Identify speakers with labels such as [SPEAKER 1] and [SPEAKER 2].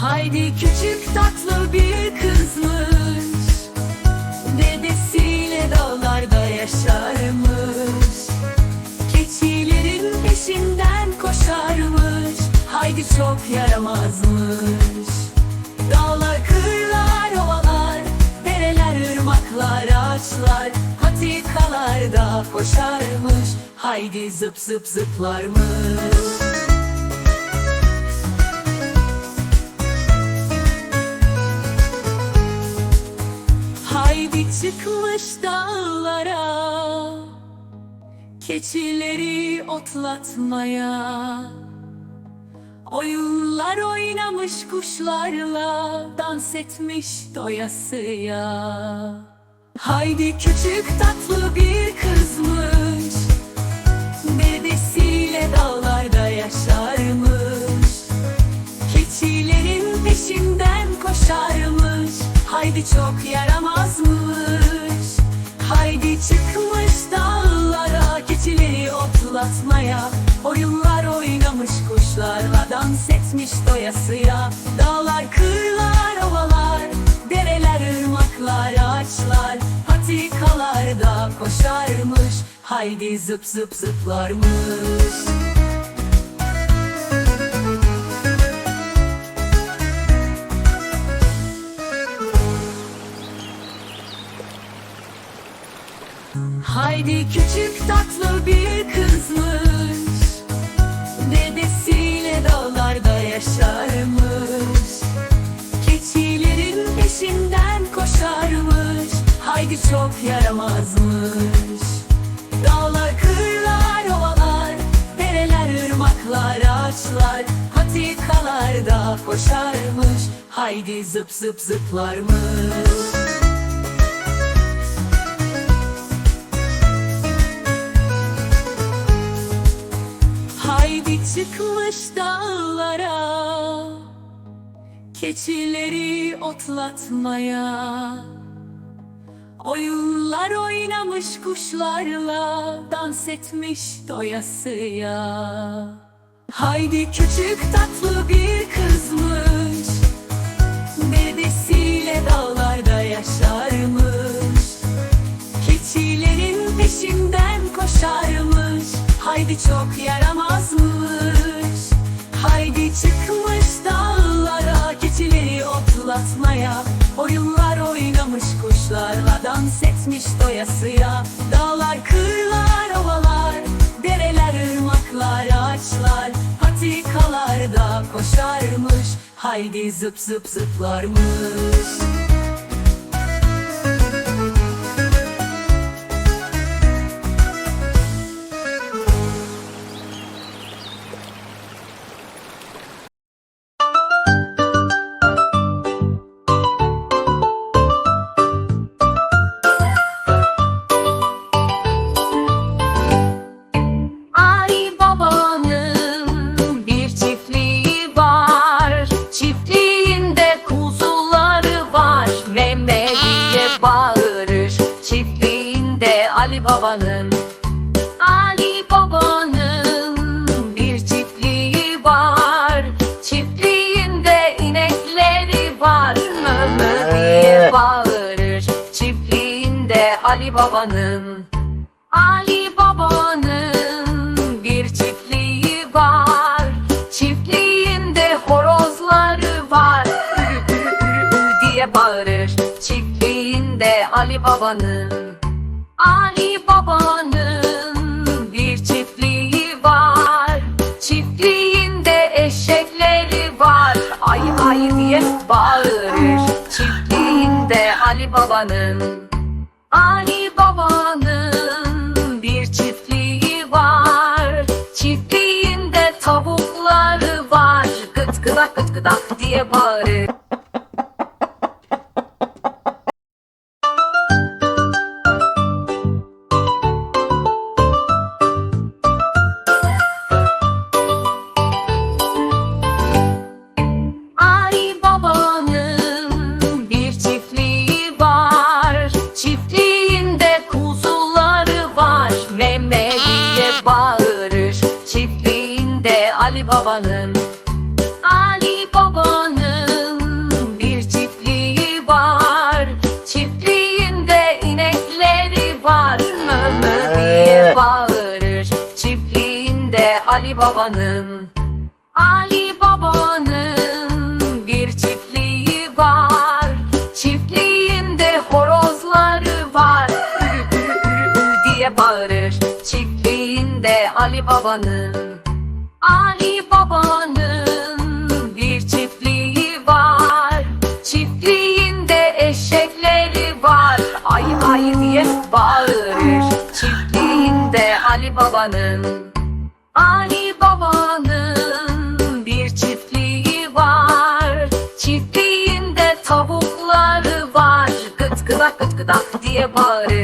[SPEAKER 1] Haydi küçük tatlı bir kızmış. Dedesiyle dağlarda yaşarmış. Keçilerin peşinden koşarmış. Haydi çok yaramazmış. Dağlar, kırlar, ovalar Dereler, ırmaklar, ağaçlar Patikalarda koşarmış. Haydi zıp zıp zıplarmış Haydi çıkmış dağlara Keçileri otlatmaya. Oyunlar oynamış kuşlarla Dans etmiş doyasıya. Haydi küçük tatlı bir kızmış Dedesiyle dağlarda yaşarmış. Keçilerin peşinden koşarmış Haydi çok yaramazmış Haydi çıkmış dağlara Keçileri otlatmaya. Oyunlar oynamış kuşlarla Dans etmiş doyasıya. Dağlar, kırlar, ovalar Dereler, ırmaklar, ağaçlar. Patikalarda koşarmış Haydi zıp zıp zıplarmış Haydi küçük tatlı bir kızmış. Dedesiyle dağlarda yaşarmış. Keçilerin peşinden koşarmış. Haydi çok yaramazmış. Dağlar, kırlar, ovalar Dereler, ırmaklar, ağaçlar Patikalarda koşarmış. Haydi zıp zıp zıplarmış çıkmış dağlara Keçileri otlatmaya. Oyunlar oynamış kuşlarla Dans etmiş doyasıya. Haydi küçük tatlı bir kızmış Dedesiyle dağlarda yaşarmış. Keçilerin peşinden koşarmış Haydi çok Haydi çıkmış dağlara Keçileri otlatmaya. Oyunlar oynamış kuşlarla Dans etmiş doyasıya. Dağlar, kırlar, ovalar Dereler, ırmaklar, ağaçlar. Patikalarda koşarmış Haydi zıp zıp zıplarmış
[SPEAKER 2] Ali babanın Ali babanın bir çiftliği var. Çiftliğinde inekleri var Meme diye bağırır. Çiftliğinde Ali babanın Ali babanın bir çiftliği var. Çiftliğinde horozları var. Ürü ürü ürü diye bağırır. Çiftliğinde Ali babanın Ali babanın bir çiftliği var. Çiftliğinde eşekleri var. Ay ay diye bağırır. Çiftliğinde Ali babanın Ali babanın bir çiftliği var. Çiftliğinde tavukları var. Gıt gıdak gıt gıdak diye bağırır babanın Ali babanın bir çiftliği var. Çiftliğinde inekleri var. Mö mö diye bağırır. Çiftliğinde Ali babanın Ali babanın bir çiftliği var. Çiftliğinde horozları var. Ürü ürü ürü, ürü diye bağırır. Çiftliğinde Ali babanın Ali Baba'nın bir çiftliği var. Çiftliğinde eşekleri var. Ay ay diye bağırır. Çiftliğinde Ali Baba'nın Ali Baba'nın bir çiftliği var. Çiftliğinde tavukları var. Gıt gıdak gıt gıdak diye bağırır